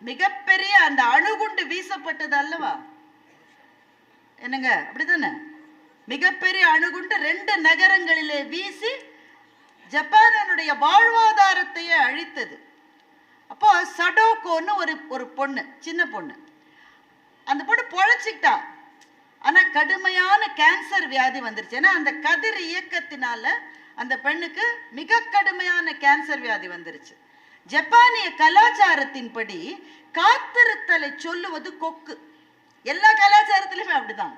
மிகப்பெரிய அந்த அணுகுண்டு வீசப்பட்டது அல்லவா? என்னங்க அப்படிதானே மிகப்பெரிய அணுகுண்டு ரெண்டு நகரங்களிலே வீசி ஜப்பானனுடைய வாழ்வாதாரத்தையே அழித்தது. அப்போ சடோகோன்னு ஒரு ஒரு பொண்ணு சின்ன பொண்ணு. அந்த பொண்ணு பொழைச்சிக்கிட்டா. ஆனா கடுமையான கேன்சர் வியாதி வந்துருச்சு. ஏன்னா அந்த கதிர் இயக்கத்தினால அந்த பெண்ணுக்கு மிக கடுமையான கேன்சர் வியாதி வந்துருச்சு. ஜப்பானிய கலாச்சாரத்தின்படி காத்திருத்தலை சொல்லுவது கொக்கு. எல்லா கலாச்சாரத்திலுமே அப்படிதான்.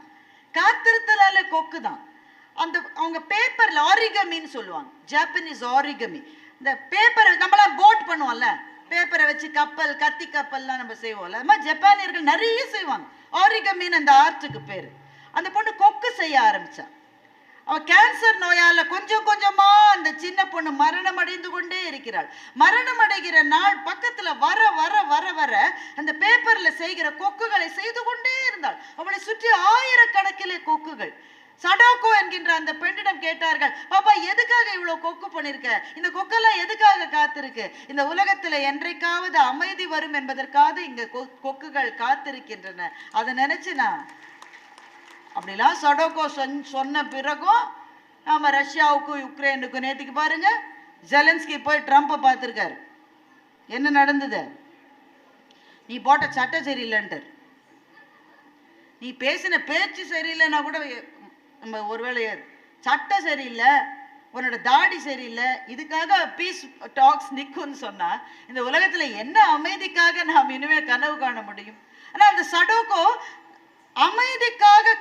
காத்திருத்தலால கொக்கு தான் அந்த அவங்க பேப்பர்ல ஆரிகமின்னு சொல்லுவாங்க. ஜாப்பனீஸ் ஆரிகமி இந்த பேப்பரை நம்மளாம் போட் பண்ணுவோம்ல. பேப்பரை வச்சு கப்பல் கத்தி கப்பல்லாம் நம்ம செய்வோம்ல. அது மாதிரி ஜப்பானியர்கள் நிறைய செய்வாங்க. ஆரிகமின்னு அந்த ஆர்ட்டுக்கு பேர். அந்த பொண்ணு கொக்கு செய்ய ஆரம்பிச்சா. அவள் கேன்சர் நோயால கொஞ்சம் கொஞ்சமா அந்த சின்ன பொண்ணு மரணம் அடைந்து கொண்டே இருக்கிறாள். மரணம் அடைகிற நாள் பக்கத்துல வர வர வர வர அந்த பேப்பர்ல செய்கிற கொக்குகளை செய்து கொண்டே இருந்தாள். அவளை சுற்றி ஆயிரக்கணக்கிலே கொக்குகள். சடோக்கோ என்கின்ற அந்த பெண்ணிடம் கேட்டார்கள் பாப்பா எதுக்காக இவ்வளவு கொக்கு பண்ணிருக்க? இந்த கொக்கெல்லாம் எதுக்காக காத்திருக்கு? இந்த உலகத்துல என்றைக்காவது அமைதி வரும் என்பதற்காக இங்க கொக்குகள் காத்திருக்கின்றன. அதை நினைச்சு நான் அப்படிலாம் சடோகோ சொன் சொன்ன பிறகும் நாம ரஷ்யாவுக்கும் யுக்ரைனுக்கும் நேற்றுக்கு பாருங்க ஜெலன்ஸ்கி போய் ட்ரம்ப்பை பார்த்துருக்காரு. என்ன நடந்தது? நீ போட்ட சட்டம் சரியில்லைன்ட்டார். நீ பேசின பேச்சு சரியில்லைன்னா கூட நம்ம ஒருவேளை சட்டம் சரியில்லை உன்னோட தாடி சரியில்லை இதுக்காக பீஸ் டாக்ஸ் நிற்கும்னு சொன்னா இந்த உலகத்துல என்ன அமைதிக்காக நாம் இனிமே கனவு காண முடியும்? ஆனா அந்த சடோக்கோ அமைதிக்காக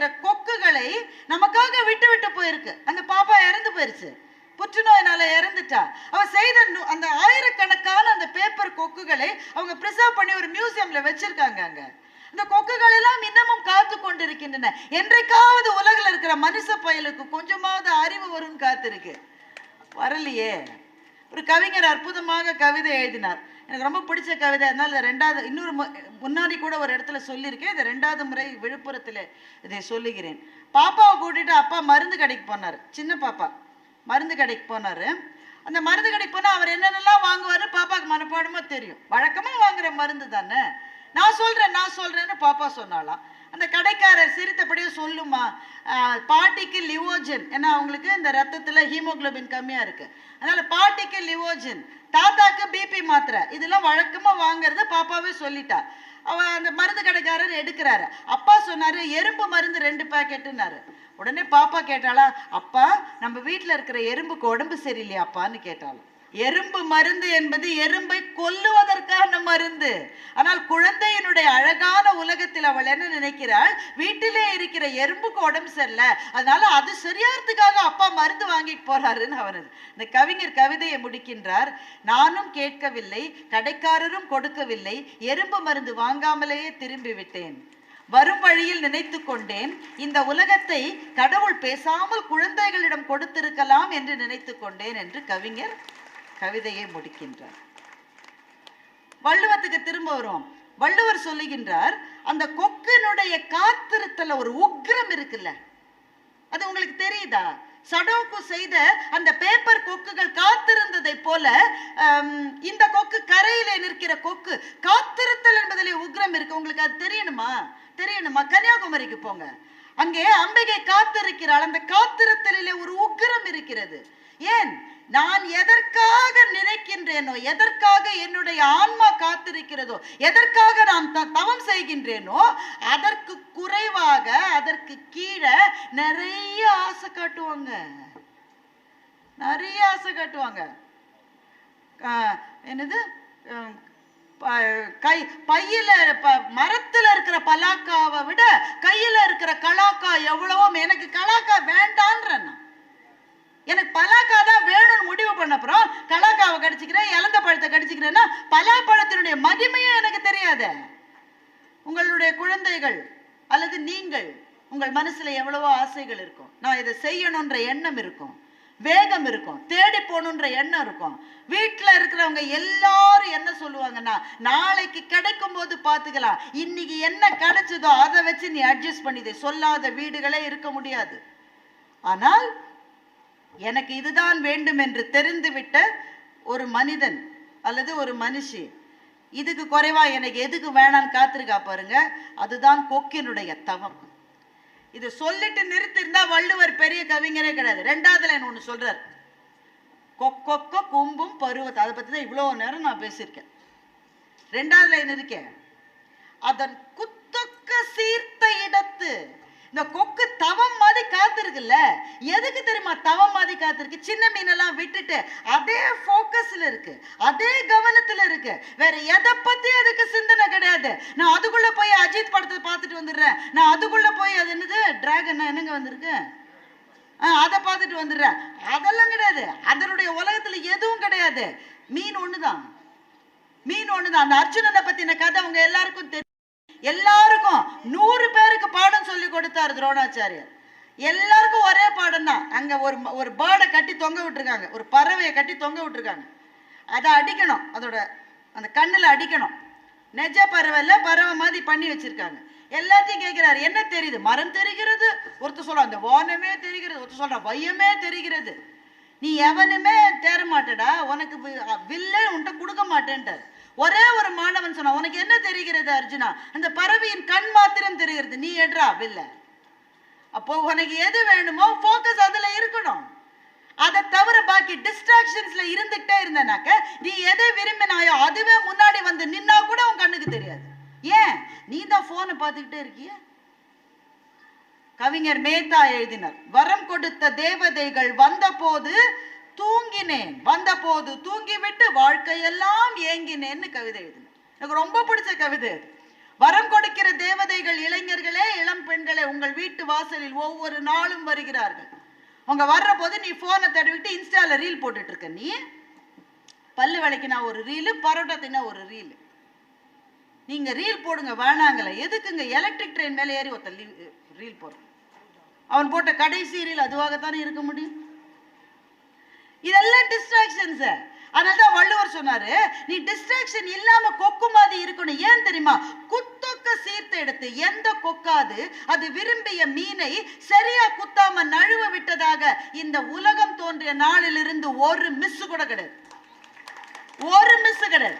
இருக்கிற கொக்குகளை நமக்காக விட்டு விட்டு போயிருக்கு. அந்த பாப்பா இறந்து போயிருச்சு. புற்றுநோயினால இறந்துட்டா. அவ செய்த அந்த ஆயிரக்கணக்கான அந்த பேப்பர் கொக்குகளை அவங்க பிரிசர்வ் பண்ணி ஒரு மியூசியம்ல வச்சிருக்காங்க அங்க. இந்த கொக்குகள் எல்லாம் இன்னமும் காத்து கொண்டிருக்கின்றன. என்றைக்காவது உலகில் இருக்கிற மனுஷ பயலுக்கு கொஞ்சமாவது அறிவு வரும்னு காத்திருக்கு. வரலையே. ஒரு கவிஞர் அற்புதமாக கவிதை எழுதினார். எனக்கு ரொம்ப பிடிச்ச கவிதை. அதனால ரெண்டாவது இன்னொரு மு- முன்னாடி கூட ஒரு இடத்துல சொல்லியிருக்கேன். இது ரெண்டாவது முறை விழுப்புரத்தில் இதை சொல்லுகிறேன். பாப்பாவை கூட்டிட்டு அப்பா மருந்து கடைக்கு போனார். சின்ன பாப்பா. மருந்து கடைக்கு போனாரு. அந்த மருந்து கடைக்கு போனால் அவர் என்னென்னலாம் வாங்குவார் பாப்பாவுக்கு மனப்பாடமாக தெரியும். வழக்கமாக வாங்குற மருந்து தானே. நான் சொல்கிறேன் நான் சொல்கிறேன்னு பாப்பா சொன்னாலாம் அந்த கடைக்காரர் சிரித்தபடியே சொல்லுமா பாட்டிக்கு லிவோஜன். ஏன்னா அவங்களுக்கு இந்த ரத்தத்தில் ஹீமோகுளோபின் கம்மியாக இருக்குது அதனால் பாட்டிக்கு லிவோஜன் தாத்தாக்கு பிபி மாத்திரை. இதெல்லாம் வழக்கமாக வாங்குறது பாப்பாவே சொல்லிட்டா. அவ அந்த மருந்து கடைக்காரர் எடுக்கிறாரு. அப்பா சொன்னாரு எறும்பு மருந்து ரெண்டு பேக்கெட்டுனாரு உடனே பாப்பா கேட்டாளா அப்பா நம்ம வீட்டில் இருக்கிற எறும்புக்கு உடம்பு சரியில்லையாப்பான்னு கேட்டாலும் எறும்பு மருந்து என்பது எறும்பை கொல்லுவதற்கான மருந்து. ஆனால் குழந்தையினுடைய அழகான உலகத்தில் அவள் என்ன நினைக்கிறாள்? வீட்டிலே இருக்கிற எறும்புக்கு உடம்பு சரியில்லை. அதனால அது சரியாறதுக்காக அப்பா மருந்து வாங்கிட்டு போறாருன்னு அவர் இந்த கவிஞர் கவிதையை முடிக்கின்றார். நானும் கேட்கவில்லை கடைக்காரரும் கொடுக்கவில்லை எறும்பு மருந்து வாங்காமலேயே திரும்பி விட்டேன். வரும் வழியில் நினைத்து கொண்டேன் இந்த உலகத்தை கடவுள் பேசாமல் குழந்தைகளிடம் கொடுத்திருக்கலாம் என்று நினைத்து கொண்டேன் என்று கவிஞர் கவிதையை முடிக்கின்றார். வள்ளுவத்துக்கு திரும்ப வரும் வள்ளுவர் சொல்லுகின்றார் அந்த கொக்கினுடைய காத்திருத்தல ஒரு உக்கிரம் இருக்குல்ல அது உங்களுக்கு தெரியுதா? சடோக்கு செய்த அந்த பேப்பர் கொக்குகள் காத்திருந்ததை போல இந்த கொக்கு கரையிலே நிற்கிற கொக்கு காத்திருத்தல் என்பதிலே உக்ரம் இருக்கு. உங்களுக்கு அது தெரியணுமா? தெரியணுமா? கன்னியாகுமரிக்கு போங்க. அங்கே அம்பிகை காத்திருக்கிறாள். அந்த காத்திருத்தலிலே ஒரு உக்கிரம் இருக்கிறது. ஏன்? நான் எதற்காக நினைக்கின்றேனோ எதற்காக என்னுடைய ஆன்மா காத்திருக்கிறதோ எதற்காக நான் த- தவம் செய்கின்றேனோ அதற்கு குறைவாக அதற்கு கீழே நிறைய ஆசை காட்டுவாங்க. நிறைய ஆசை காட்டுவாங்க. என்னது? ப- கை பையில ப- மரத்துல இருக்கிற பலாக்காவை விட கையில இருக்கிற கலாக்கா எவ்வளவோ எனக்கு கலாக்கா வேண்டான்றேன் நான். எனக்கு பலாக்கா தான் வேணும்னு முடிவு பண்ண அப்புறம் கலாக்காவை கடிச்சிக்கிறேன் இலந்த பழத்தை கடிச்சிக்கிறேன்னா பலாப்பழத்தினுடைய மகிமையே எனக்கு தெரியாதே. உங்களுடைய குழந்தைகள் அல்லது நீங்கள் உங்கள் மனசுல எவ்வளவோ ஆசைகள் இருக்கும். நான் இதை செய்யணுன்ற எண்ணம் இருக்கும். வேகம் இருக்கும். தேடி போகணுன்ற எண்ணம் இருக்கும். வீட்டில் இருக்கிறவங்க எல்லாரும் என்ன சொல்லுவாங்கன்னா நாளைக்கு கிடைக்கும் போது பார்த்துக்கலாம். இன்னைக்கு என்ன கிடைச்சதோ அதை வச்சு நீ அட்ஜஸ்ட் பண்ணிதே சொல்லாத வீடுகளே இருக்க முடியாது. ஆனால் எனக்கு இதுதான் வேண்டும் என்று தெரிந்துவிட்ட ஒரு மனிதன் அல்லது ஒரு மனுஷி. இதுக்கு குறைவா எனக்கு எதுக்கு வேணான்னு காத்திருக்கா பாருங்க. அதுதான் கொக்கினுடைய தவம். இது சொல்லிட்டு நிறுத்திருந்தா வள்ளுவர் பெரிய கவிஞரே கிடையாது. ரெண்டாவது லைன் ஒன்று சொல்றார். கொக்கொக்க கும்பும் பருவத்தை அதை பற்றி தான் இவ்வளோ நேரம் நான் பேசியிருக்கேன். ரெண்டாவது லைன் இருக்கேன் அதன் குத்தொக்க சீர்த்த இடத்து இந்த கொக்கு தவம் மாதிரி காத்திருக்குல்ல? எதுக்கு தெரியுமா தவம் மாதிரி காத்திருக்கு? சின்ன மீனெல்லாம் விட்டுட்டு அதே ஃபோக்கஸில் இருக்கு. அதே கவனத்தில் இருக்கு. வேற எதை பத்தி அதுக்கு சிந்தனை கிடையாது. நான் அதுக்குள்ள போய் அஜித் படத்தை பார்த்துட்டு வந்துடுறேன். நான் அதுக்குள்ள போய் அது என்னது? டிராகன் என்னங்க வந்திருக்கு? ஆ அதை பார்த்துட்டு வந்துடுறேன். அதெல்லாம் கிடையாது. அதனுடைய உலகத்துல எதுவும் கிடையாது. மீன் ஒண்ணுதான். மீன் ஒண்ணுதான். அந்த அர்ஜுனனை பற்றின கதை அவங்க எல்லாருக்கும் தெரியும். எல்லாருக்கும் நூறு பேருக்கு பாடம் சொல்லி கொடுத்தாரு துரோணாச்சாரியர். எல்லாருக்கும் ஒரே பாடம் தான் அங்க ஒரு ஒரு பேர்டை கட்டி தொங்க விட்டுருக்காங்க. ஒரு பறவையை கட்டி தொங்க விட்டுருக்காங்க. அதை அடிக்கணும். அதோட அந்த கண்ணுல அடிக்கணும். நெஜ பறவைல பறவை மாதிரி பண்ணி வச்சிருக்காங்க. எல்லாத்தையும் கேட்கிறாரு என்ன தெரியுது? மரம் தெரிகிறது? ஒருத்தர் சொல்றான் அந்த வானமே தெரிகிறது. ஒருத்தர் சொல்றான் வையமே தெரிகிறது. நீ எவனுமே தேர மாட்டடா உனக்கு வில்லே உன்கிட்ட கொடுக்க மாட்டேன்ட்டார். ஒரே ஒரு மாணவன் சொன்னான் உனக்கு என்ன தெரிகிறது அர்ஜுனா? அந்த பறவையின் கண் மாத்திரம் தெரிகிறது. நீ எடுறா வில்ல. அப்போ உனக்கு எது வேணுமோ ஃபோக்கஸ் அதுல இருக்கணும். அதை தவிர பாக்கி டிஸ்ட்ராக்ஷன்ஸ்ல இருந்துகிட்டே இருந்தனாக்க நீ எதை விரும்பினாயோ அதுவே முன்னாடி வந்து நின்னா கூட உன் கண்ணுக்கு தெரியாது. ஏன்? நீ தான் போனை பார்த்துக்கிட்டே இருக்கிய? கவிஞர் மேத்தா எழுதினார் வரம் கொடுத்த தேவதைகள் வந்தபோது தூங்கினேன். வந்தபோது தூங்கிவிட்டு வாழ்க்கையெல்லாம் ஏங்கினேன்னு கவிதை எழுதினேன். எனக்கு ரொம்ப பிடிச்ச கவிதை அது. வரம் கொடுக்கிற தேவதைகள் இளைஞர்களே இளம் பெண்களே உங்கள் வீட்டு வாசலில் ஒவ்வொரு நாளும் வருகிறார்கள். அவங்க வர்ற போது நீ போனை தடவிட்டு இன்ஸ்டால ரீல் போட்டுட்டு இருக்க நீ பல்லு விளக்கினா ஒரு ரீலு பரோட்டா தின்னா ஒரு ரீலு நீங்க ரீல் போடுங்க வேணாங்கல எதுக்குங்க எலக்ட்ரிக் ட்ரெயின் மேலே ஏறி ஒருத்தர் ரீல் போடுறோம் அவன் போட்ட கடைசி ரீல் அதுவாகத்தானே இருக்க முடியும்? இதெல்லாம் டிஸ்ட்ராக்ஷன்ஸ் அதனால தான் வள்ளுவர் சொன்னாரு நீ டிஸ்ட்ராக்ஷன் இல்லாம கொக்கு மாதிரி இருக்கணும். ஏன் தெரியுமா? குத்தொக்க சீர்த்த எடுத்து எந்த கொக்காது? அது விரும்பிய மீனை சரியா குத்தாம நழுவ விட்டதாக இந்த உலகம் தோன்றிய நாளிலிருந்து ஒரு மிஸ் கூட கிடையாது. ஒரு மிஸ் கிடையாது.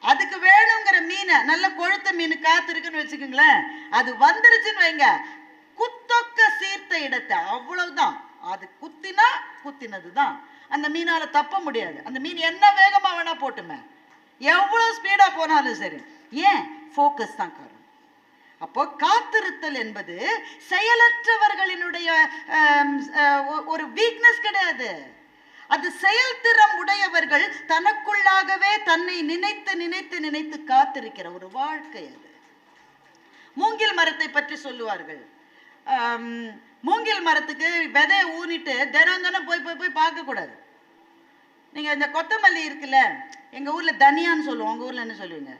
அதுக்கு வேணுங்கிற மீனை நல்ல கொழுத்த மீன் காத்திருக்குன்னு வச்சுக்கோங்களேன். அது வந்துருச்சுன்னு வைங்க. குத்தொக்க சீர்த்த இடத்தை. அவ்வளவுதான். அது குத்தினா குத்தினது தான் அந்த மீனால தப்ப முடியாது. அந்த மீன் என்ன வேகமா வேணா போட்டுமே. எவ்வளவு ஸ்பீடா போனாலும் சரி. ஏன்? ஃபோக்கஸ் தான் காரணம். அப்போ காத்திருத்தல் என்பது செயலற்றவர்களினுடைய ஒரு வீக்னஸ் கிடையாது. அது செயல்திறம் உடையவர்கள் தனக்குள்ளாகவே தன்னை நினைத்து நினைத்து நினைத்து காத்திருக்கிற ஒரு வாழ்க்கை அது. மூங்கில் மரத்தை பற்றி சொல்லுவார்கள். மூங்கில் மரத்துக்கு விதையை ஊனிட்டு தினம் தினம் போய் போய் போய் பார்க்கக்கூடாது நீங்கள் இந்த கொத்தமல்லி இருக்குல்ல எங்கள் ஊரில் தனியான்னு சொல்லுவோம். உங்கள் ஊரில் என்ன சொல்லுவீங்க?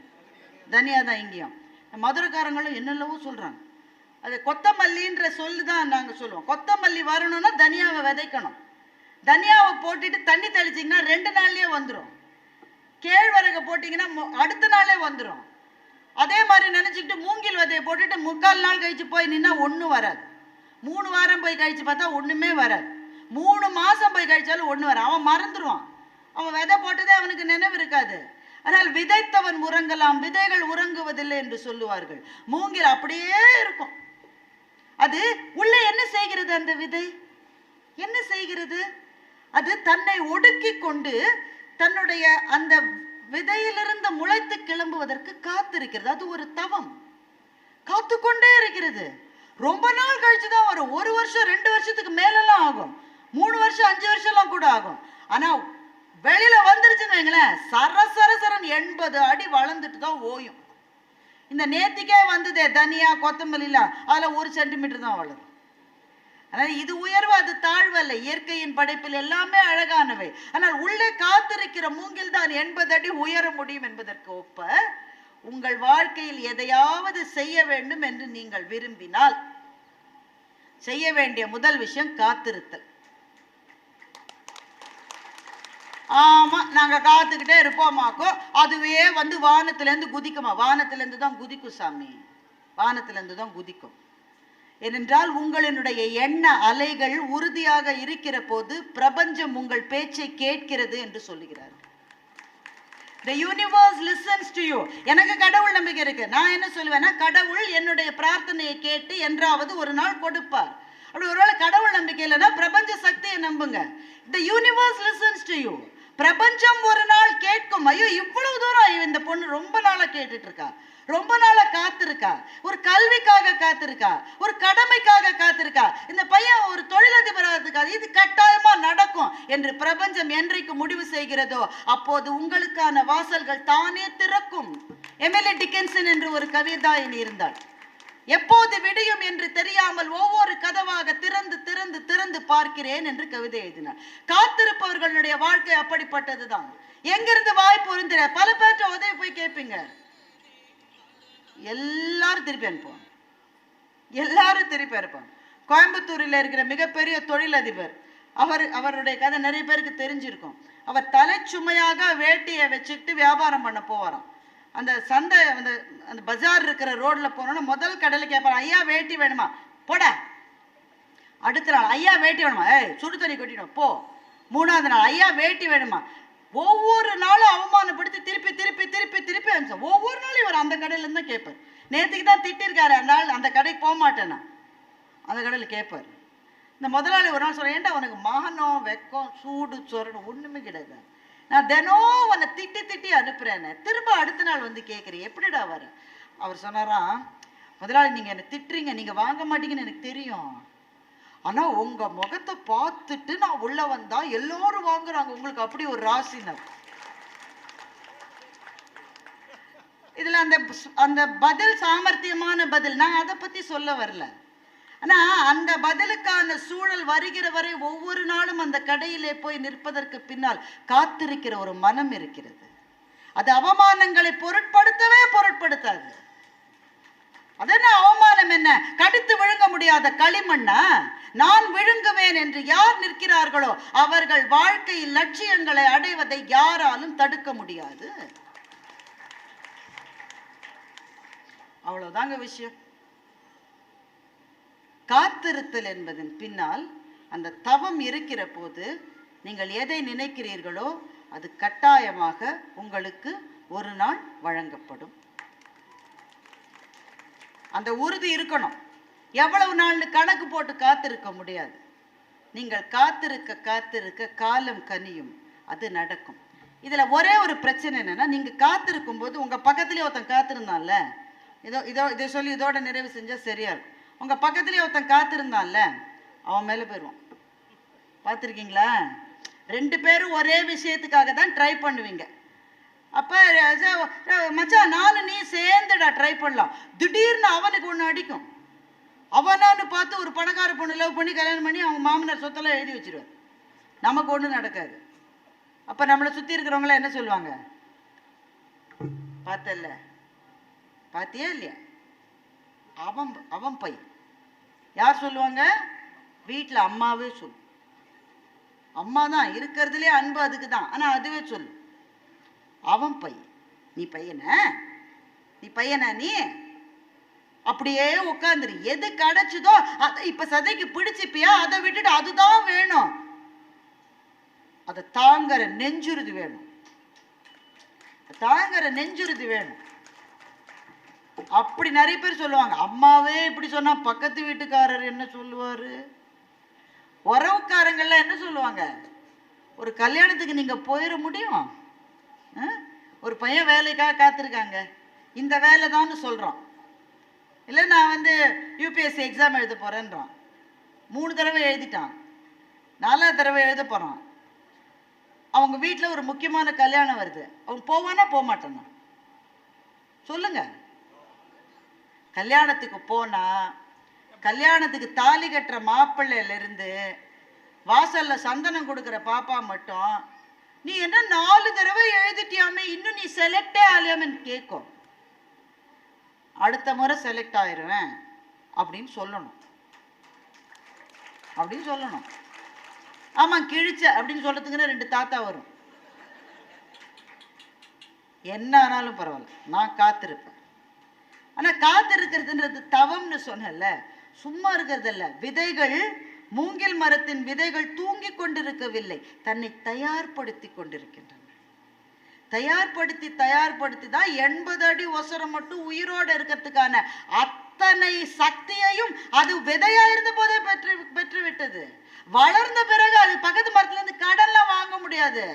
தனியா தான் இங்கேயும். மதுரைக்காரங்களும் என்னென்னவோ சொல்கிறாங்க அது கொத்தமல்லின்ற சொல்லு தான் நாங்கள் சொல்லுவோம். கொத்தமல்லி வரணும்னா தனியாவை விதைக்கணும். தனியாவை போட்டுட்டு தண்ணி தெளிச்சிங்கன்னா ரெண்டு நாள்லேயே வந்துடும் கேழ்வரகை போட்டிங்கன்னா அடுத்த நாளே வந்துடும் அதே மாதிரி நினச்சிக்கிட்டு மூங்கில் விதையை போட்டுட்டு முக்கால் நாள் கழிச்சு போய் நின்னா ஒன்றும் வராது. மூணு வாரம் போய் கழிச்சு பார்த்தா ஒன்றுமே வராது. மூணு மாதம் போய் கழிச்சாலும் ஒன்று வராது. அவன் மறந்துடுவான் அவன் விதை போட்டதே அவனுக்கு நினைவு இருக்காது. ஆனால் விதைத்தவன் உறங்கலாம் விதைகள் உறங்குவதில்லை என்று சொல்லுவார்கள். மூங்கில் அப்படியே இருக்கும். அது உள்ளே என்ன செய்கிறது அந்த விதை? என்ன செய்கிறது? அது தன்னை ஒடுக்கி கொண்டு தன்னுடைய அந்த விதையிலிருந்து முளைத்து கிளம்புவதற்கு காத்திருக்கிறது. அது ஒரு தவம். காத்து கொண்டே இருக்கிறது. ரொம்ப நாள் கழிச்சு தான் வரும். ஒரு வருஷம் ரெண்டு வருஷத்துக்கு மேலெல்லாம் ஆகும். மூணு வருஷம் அஞ்சு வருஷம்லாம் கூட ஆகும். ஆனா வெளியில வந்துருச்சுன்னு வைங்களேன் சர சர சரன் எண்பது அடி வளர்ந்துட்டு தான் ஓயும். இந்த நேத்திக்கே வந்ததே தனியா கொத்தமல்லிலாம் அதில் ஒரு சென்டிமீட்டர் தான் வளரும். ஆனால் இது உயர்வு அது தாழ்வு அல்ல இயற்கையின் படைப்பில் எல்லாமே அழகானவை. ஆனால் உள்ளே காத்திருக்கிற மூங்கில் தான் எண்பது அடி உயர முடியும் என்பதற்கு ஒப்ப உங்கள் வாழ்க்கையில் எதையாவது செய்ய வேண்டும் என்று நீங்கள் விரும்பினால் செய்ய வேண்டிய முதல் விஷயம் காத்திருத்தல். ஆமா நாங்க காத்துக்கிட்டே இருப்போமாக்கோ அதுவே வந்து வானத்திலேருந்து குதிக்குமா? வானத்திலேருந்து தான் குதிக்கும் சாமி. வானத்திலேருந்து தான் குதிக்கும். ஏனென்றால் உங்களினுடைய எண்ண அலைகள் உறுதியாக இருக்கிற போது பிரபஞ்சம் உங்கள் பேச்சை கேட்கிறது என்று சொல்லுகிறார். The universe listens to you எனக்கு கடவுள் நம்பிக்கை இருக்கு. நான் என்ன சொல்லுவேன்னா கடவுள் என்னுடைய பிரார்த்தனையை கேட்டு என்றாவது ஒரு நாள் கொடுப்பார். அப்படி ஒருவேளை கடவுள் நம்பிக்கை இல்லைன்னா பிரபஞ்ச சக்தியை நம்புங்க. The universe listens to you பிரபஞ்சம் ஒரு நாள் கேட்கும். ஐயோ இவ்வளவு தூரம் ஐயோ, இந்த பொண்ணு ரொம்ப நாளா கேட்டுட்டு இருக்கா ரொம்ப நாளா காத்திருக்கா. ஒரு கல்விக்காக காத்திருக்கா. ஒரு கடமைக்காக காத்திருக்கா. இந்த பையன் ஒரு தொழிலதிபராக இது கட்டாய என்று பிரபஞ்சம் என்றைக்கு முடிவு செய்கிறதோ அப்போது உங்களுக்கான வாசல்கள் தானே திறக்கும். எம்எல்ஏ டிக்கன்சன் என்று ஒரு கவிதாயின் இருந்தாள். எப்போது விடியும் என்று தெரியாமல் ஒவ்வொரு கதவாக திறந்து திறந்து திறந்து பார்க்கிறேன் என்று கவிதை எழுதினார் காத்திருப்பவர்களுடைய வாழ்க்கை அப்படிப்பட்டதுதான். எங்கிருந்து வாய்ப்பு இருந்துற பல பேர்ட்ட உதவி போய் கேட்பீங்க. எல்லாரும் திருப்பி அனுப்புவாங்க. எல்லாரும் திருப்பி அனுப்புவாங்க. கோயம்புத்தூரில் இருக்கிற மிகப்பெரிய தொழிலதிபர் அவர் அவருடைய கதை நிறைய பேருக்கு தெரிஞ்சிருக்கும். அவர் தலைச்சுமையாக வேட்டியை வச்சுக்கிட்டு வியாபாரம் பண்ண போவாராம். அந்த சந்தை அந்த அந்த பஜார் இருக்கிற ரோட்ல போனோன்னா முதல் கடையில் கேட்பாரு ஐயா வேட்டி வேணுமா? போட. அடுத்த நாள் ஐயா வேட்டி வேணுமா? ஏய் சுடு தண்ணி கொட்டிடும் போ. மூணாவது நாள் ஐயா வேட்டி வேணுமா? ஒவ்வொரு நாளும் அவமானப்படுத்தி திருப்பி திருப்பி திருப்பி திருப்பி அனுப்பிச்சோம் ஒவ்வொரு நாளும் இவர் அந்த கடையிலேருந்து தான் கேட்பார். நேற்றுக்கு தான் திட்டிருக்காரு அந்த நாள் அந்த கடைக்கு போக மாட்டேன்னா. அந்த கடையில் கேட்பார். இந்த முதலாளி ஒரு நாள் சொல்கிறேன் ஏன்டா உனக்கு மானம் வெக்கம் சூடு சொரணம் ஒன்றுமே கிடையாது. நான் தினம் உன்னை திட்டி திட்டி அனுப்புகிறேன்னு திரும்ப அடுத்த நாள் வந்து கேட்குறேன் எப்படிடா வர அவர் சொன்னாராம் முதலாளி நீங்கள் என்னை திட்டுறீங்க. நீங்கள் வாங்க மாட்டீங்கன்னு எனக்கு தெரியும். ஆனால் உங்கள் முகத்தை பார்த்துட்டு நான் உள்ளே வந்தால் எல்லோரும் வாங்குறாங்க. உங்களுக்கு அப்படி ஒரு ராசினர் இதில் அந்த அந்த பதில் சாமர்த்தியமான பதில் நான் அதை பற்றி சொல்ல வரல. ஆனா அந்த பதிலுக்கான சூழல் வருகிற வரை ஒவ்வொரு நாளும் அந்த கடையிலே போய் நிற்பதற்கு பின்னால் காத்திருக்கிற ஒரு மனம் இருக்கிறது. அது அவமானங்களை பொருட்படுத்தவே பொருட்படுத்தாது. அது என்ன அவமானம் என்ன? கடித்து விழுங்க முடியாத களிமண்ணா? நான் விழுங்குவேன் என்று யார் நிற்கிறார்களோ அவர்கள் வாழ்க்கையில் லட்சியங்களை அடைவதை யாராலும் தடுக்க முடியாது. அவ்வளவுதாங்க விஷயம். காத்திருத்தல் என்பதன் பின்னால் அந்த தவம் இருக்கிற போது நீங்கள் எதை நினைக்கிறீர்களோ அது கட்டாயமாக உங்களுக்கு ஒரு நாள் வழங்கப்படும். அந்த உறுதி இருக்கணும். எவ்வளவு நாள்னு கணக்கு போட்டு காத்திருக்க முடியாது. நீங்கள் காத்திருக்க காத்திருக்க காலம் கனியும். அது நடக்கும். இதில் ஒரே ஒரு பிரச்சனை என்னென்னா நீங்கள் காத்திருக்கும் போது உங்கள் பக்கத்துலேயே ஒருத்தன் காத்திருந்தான்ல இதோ இதோ இதை சொல்லி இதோட நிறைவு செஞ்சால் சரியாக இருக்கும். உங்க பக்கத்துலேயே ஒருத்தன் காத்திருந்தான்ல அவன் மேலே போயிடுவான் பார்த்துருக்கீங்களா? ரெண்டு பேரும் ஒரே விஷயத்துக்காக தான் ட்ரை பண்ணுவீங்க. அப்போ மச்சான் நானும் நீ சேர்ந்துடா ட்ரை பண்ணலாம். திடீர்னு அவனுக்கு ஒன்று அடிக்கும். அவனான்னு பார்த்து ஒரு பணக்கார பொண்ணு லவ் பண்ணி கல்யாணம் பண்ணி அவங்க மாமனார் சொத்தெல்லாம் எழுதி வச்சிருவார். நமக்கு ஒன்றும் நடக்காது. அப்போ நம்மளை சுற்றி இருக்கிறவங்களாம் என்ன சொல்லுவாங்க? பார்த்தல்ல. பார்த்தியா இல்லையா? அவன் அவன் பையன் யார் சொல்லுவாங்க? வீட்டில் அம்மாவே சொல்லும் அம்மா தான் இருக்கிறதுலே அன்பு அதுக்கு தான் ஆனால் அதுவே சொல்லு அவன் பையன் நீ பையனை? நீ பையனா நீ? அப்படியே உட்காந்துரு எது கிடைச்சதோ அதை இப்போ சதைக்கு பிடிச்சிப்பியா? அதை விட்டுட்டு அதுதான் வேணும். அதை தாங்குற நெஞ்சுறுதி வேணும். தாங்குற நெஞ்சுறுதி வேணும். அப்படி நிறைய பேர் சொல்லுவாங்க அம்மாவே இப்படி சொன்னா பக்கத்து வீட்டுக்காரர் என்ன சொல்லுவாரு? உறவுக்காரங்கள்லாம் என்ன சொல்லுவாங்க ஒரு கல்யாணத்துக்கு நீங்க போயிட முடியும். ஆ? ஒரு பையன் வேலைக்காக காத்திருக்காங்க. இந்த வேலை தான் சொல்றான். இல்லை நான் வந்து யூபிஎஸ்சி எக்ஸாம் எழுத போகிறேன்றான் மூணு தடவை எழுதிட்டான். நாலாவது தடவை எழுத போகிறான் அவங்க வீட்டில் ஒரு முக்கியமான கல்யாணம் வருது. அவன் போவானா போக மாட்டானா சொல்லுங்க. கல்யாணத்துக்கு போனா கல்யாணத்துக்கு தாலி கட்டுற மாப்பிள்ளையில இருந்து வாசல்ல சந்தனம் கொடுக்குற பாப்பா மட்டும் நீ என்ன நாலு தடவை எழுதிட்டியாமே? இன்னும் நீ செலக்டே ஆலையாமன்னு கேட்கும் அடுத்த முறை செலக்ட் ஆயிருவேன். அப்படின்னு சொல்லணும். அப்படின்னு சொல்லணும். ஆமா கிழிச்ச அப்படின்னு சொல்றதுக்குன்னு ரெண்டு தாத்தா வரும். என்ன ஆனாலும் பரவாயில்ல. நான் காத்திருப்பேன். ஆனா காத்திருக்கிறதுன்றது தவம்னு சொன்னல சும்மா இருக்கிறதல்ல. விதைகள் மூங்கில் மரத்தின் விதைகள் தூங்கி கொண்டிருக்கவில்லை. தன்னை தயார்படுத்தி கொண்டிருக்கின்றன. தயார்படுத்தி தயார்படுத்தி தான் எண்பது அடி ஒசரம் மட்டும் உயிரோடு இருக்கிறதுக்கான அத்தனை சக்தியையும் அது விதையா இருந்த போதே பெற்று பெற்று விட்டது வளர்ந்த பிறகு அது பக்கத்து மரத்துல இருந்து கடன்லாம் வாங்க முடியாது.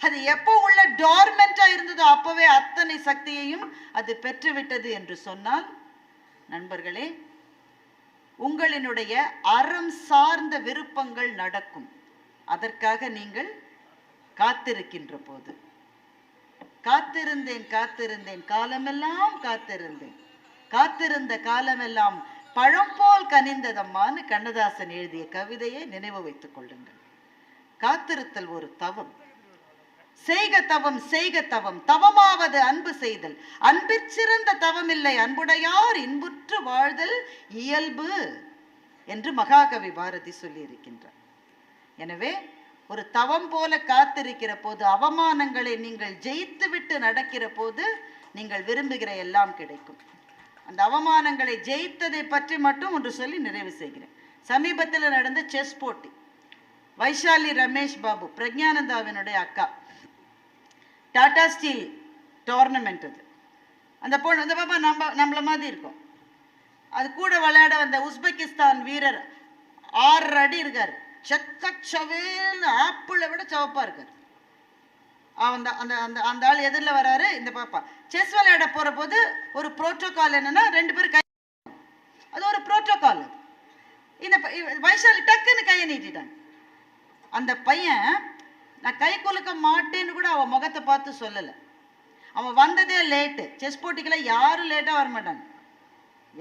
அது எப்போ உள்ள டார்மெண்டா இருந்ததோ அப்பவே அத்தனை சக்தியையும் அது பெற்றுவிட்டது என்று சொன்னால் நண்பர்களே உங்களினுடைய அறம் சார்ந்த விருப்பங்கள் நடக்கும். அதற்காக நீங்கள் காத்திருக்கின்ற போது. காத்திருந்தேன் காத்திருந்தேன் காலமெல்லாம் காத்திருந்தேன். காத்திருந்த காலமெல்லாம் பழம் போல் கனிந்ததம்மான்னு கண்ணதாசன் எழுதிய கவிதையை நினைவு வைத்துக் கொள்ளுங்கள். காத்திருத்தல் ஒரு தவம். செய்க தவம் செய்க தவம் தவமாவது அன்பு செய்தல். அன்பிற்சிறந்த தவமில்லை அன்புடையார் இன்புற்று வாழ்தல் இயல்பு என்று மகாகவி பாரதி சொல்லியிருக்கின்றார். எனவே ஒரு தவம் போல காத்திருக்கிற போது அவமானங்களை நீங்கள் ஜெயித்து விட்டு நடக்கிற போது நீங்கள் விரும்புகிற எல்லாம் கிடைக்கும். அந்த அவமானங்களை ஜெயித்ததை பற்றி மட்டும் ஒன்று சொல்லி நிறைவு செய்கிறேன். சமீபத்தில் நடந்த செஸ் போட்டி. வைஷாலி ரமேஷ் பாபு பிரஜானந்தாவினுடைய அக்கா. டாடா ஸ்டீல் டோர்னமெண்ட் அது. அந்த பொண்ணு அந்த பாப்பா நம்ம நம்மள மாதிரி இருக்கும். அது கூட விளையாட வந்த உஸ்பெகிஸ்தான் வீரர் ஆறு அடி இருக்கார். செக்க சவேல்னு ஆப்பிளை விட சவப்பாக இருக்கார். அந்த அந்த அந்த அந்த ஆள் எதிரில் வராரு இந்த பாப்பா. செஸ் விளையாட போகிற போது ஒரு ப்ரோட்டோகால் என்னன்னா ரெண்டு பேரும் கை அது ஒரு ப்ரோட்டோகால் இந்த ப- வைஷாலி டக்குன்னு கையை நீட்டிட்டாங்க. அந்த பையன் நான் கை குலுக்க மாட்டேன்னு கூட அவன் முகத்தை பார்த்து சொல்லலை. அவன் வந்ததே லேட்டு செஸ் போட்டிக்கெல்லாம் யாரும் லேட்டாக வரமாட்டாங்க.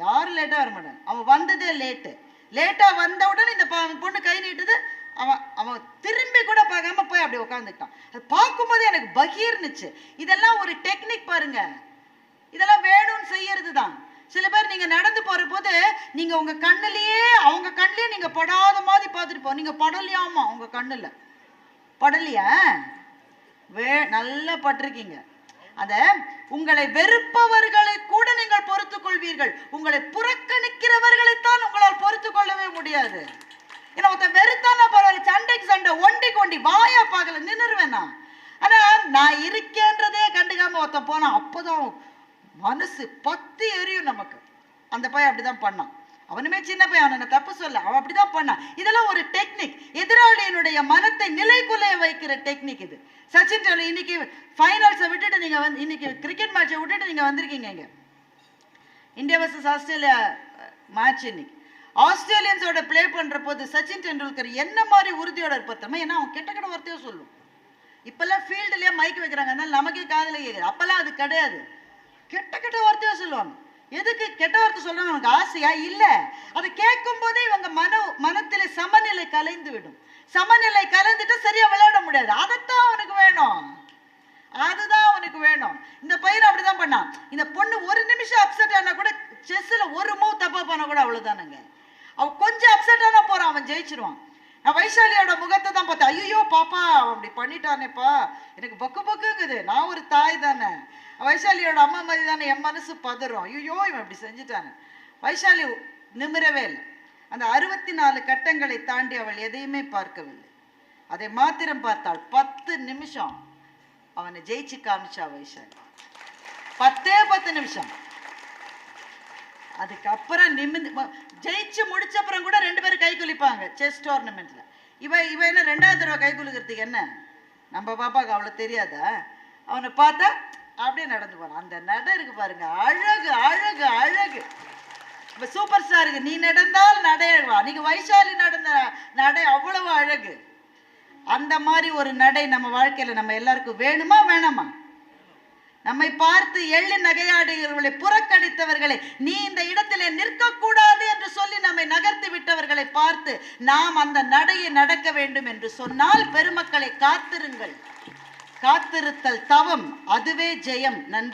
யாரும் லேட்டாக வரமாட்டாங்க. அவன் வந்ததே லேட்டு லேட்டாக வந்த உடனே இந்த பொண்ணு கை நீட்டுது. அவன் அவன் திரும்பி கூட பார்க்காம போய் அப்படி உட்காந்துட்டான் அது பார்க்கும்போது எனக்கு பகீர்னுச்சு. இதெல்லாம் ஒரு டெக்னிக் பாருங்க. இதெல்லாம் வேணும்னு செய்யறது தான் சில பேர் நீங்க நடந்து போற போது நீங்க உங்க கண்ணுலயே அவங்க கண்ணுலயே நீங்க படாத மாதிரி பார்த்துட்டு போ. நீங்க படலையாமா உங்க கண்ணுல? படலையா? வே நல்லா பட்டிருக்கீங்க. அத உங்களை வெறுப்பவர்களை கூட நீங்கள் பொறுத்துக் கொள்வீர்கள். உங்களை புறக்கணிக்கிறவர்களைத்தான் உங்களால் பொறுத்துக் கொள்ளவே முடியாது. ஏன்னா ஒருத்தன் வெறுத்தானா பரவாயில்ல. சண்டைக்கு சண்டை ஒண்டி கொண்டி வாயா பார்க்கல நின்னுருவேன்? நான் ஆனா நான் இருக்கேன்றதே கண்டுக்காம ஒருத்தன் போனான் அப்போதான் மனசு பத்து எரியும் நமக்கு. அந்த பையன் அப்படிதான் பண்ணான். அவனுமே சின்ன பையன் அவனை தப்பு சொல்ல அவன் அப்படிதான் பண்ணான் இதெல்லாம் ஒரு டெக்னிக் எதிராளியினுடைய மனத்தை நிலைக்குலைய வைக்கிற டெக்னிக் இது. சச்சின் டெண்டுல்கர் இன்னைக்கு ஃபைனல்ஸை விட்டுட்டு நீங்க வந்து இன்னைக்கு கிரிக்கெட் மேட்சை விட்டுட்டு நீங்க வந்திருக்கீங்க இங்க. இந்தியா வர்சஸ் ஆஸ்திரேலியா மேட்ச் இன்னைக்கு. ஆஸ்திரேலியன்ஸோட ப்ளே பண்ற போது சச்சின் டெண்டுல்கர் என்ன மாதிரி உறுதியோட இருப்பார் தம்மா ஏன்னா அவன் கெட்ட கிட்ட வார்த்தையோ சொல்லும். இப்பெல்லாம் ஃபீல்டுலயே மைக் வைக்கிறாங்க. அதனால நமக்கே காதல கேக்குது. அப்பெல்லாம் அது கிடையாது. கெட்ட கெட்ட வார்த்தையோ சொல்லுவாங்க. எதுக்கு கெட்ட வார்த்தை சொல்லணும் உனக்கு ஆசையா? இல்ல. அதை கேட்கும் போதே இவங்க மன மனத்திலே சமநிலை கலைந்து விடும் சமநிலை கலந்துட்டு சரியா விளையாட முடியாது. அதைத்தான் அவனுக்கு வேணும். அதுதான் அவனுக்கு வேணும். இந்த பையன் அப்படிதான் பண்ணான். இந்த பொண்ணு ஒரு நிமிஷம் அப்செட் ஆனா கூட செஸ்ல ஒரு மூவ் தப்பா பண்ண கூட அவ்வளவுதானுங்க. அவன் கொஞ்சம் அப்செட் ஆனா போறான் அவன் ஜெயிச்சிருவான். நான் முகத்தை தான் பார்த்தேன். ஐயோ பாப்பா அவன் அப்படி பண்ணிட்டானேப்பா. எனக்கு பக்கு பக்குங்குது. நான் ஒரு தாய் தானே. வைஷாலியோட அம்மா மாதிரி தானே என் மனசு பதறும். ஐயோ இவன் இப்படி செஞ்சுட்டானே. வைஷாலி நிமிரவே இல்லை. அந்த அறுபத்தி நாலு கட்டங்களை தாண்டி அவள் எதையுமே பார்க்கவில்லை. அதை மாத்திரம் பார்த்தாள் பத்து நிமிஷம் அவனை ஜெயிச்சு காமிச்சா வைஷாலி. பத்தே பத்து நிமிஷம். அதுக்கப்புறம் நிமிந்து ஜெயிச்சு முடிச்ச அப்புறம் கூட ரெண்டு பேரும் கை குலிப்பாங்க செஸ் டோர்னமெண்ட்ல இவ இவ என்ன ரெண்டாவது தடவை கை குலுக்கிறதுக்கு என்ன? நம்ம பாப்பாவுக்கு அவ்வளோ தெரியாதா? அவனை பார்த்தா அப்படியே நடந்து போனான் அந்த நட இருக்கு பாருங்க. அழகு அழகு அழகு. இப்ப சூப்பர் ஸ்டாருக்கு நீ நடந்தால் நடை அழவா நீங்க வைசாலி நடந்த நடை அவ்வளவு அழகு. அந்த மாதிரி ஒரு நடை நம்ம வாழ்க்கையில நம்ம எல்லாருக்கும் வேணுமா வேணாமா? நம்மை பார்த்து எள்ளி நகையாடுகிறவர்களை புறக்கணித்தவர்களை நீ இந்த இடத்திலே நிற்கக்கூடாது என்று சொல்லி நம்மை நகர்த்தி விட்டவர்களை பார்த்து நாம் அந்த நடையை நடக்க வேண்டும் என்று சொன்னால் பெருமக்களை காத்திருங்கள். காத்திருத்தல் தவம் அதுவே ஜெயம். நன்றி.